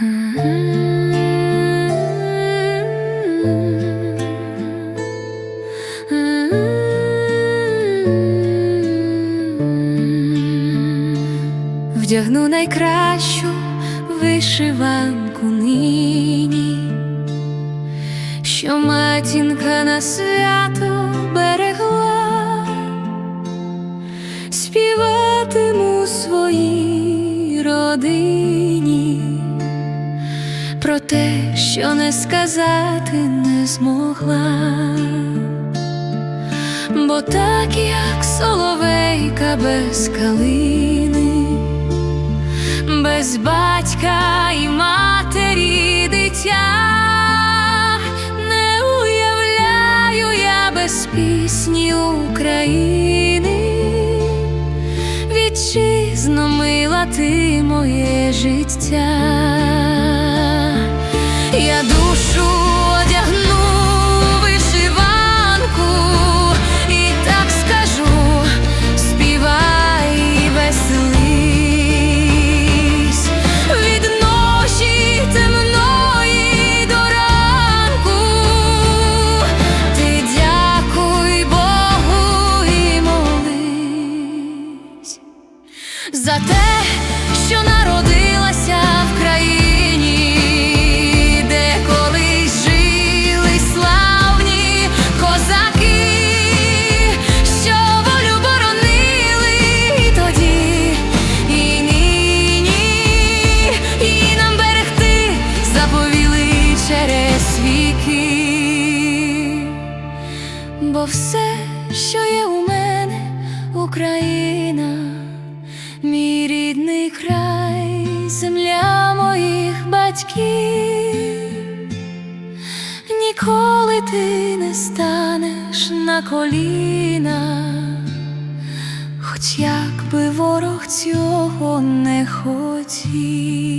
Вдягну найкращу вишиванку нині, що матінка на свято берегла, співатиму своїй родині про те, що не сказати не змогла, бо так як соловейка без калини без батька і матері дитя, не уявляю я без пісні України, вітчизно мила ти моє життя, бо все, що є у мене, Україна, мій рідний край, земля моїх батьків, ніколи ти не станеш на коліна, хоч як би ворог цього не хотів.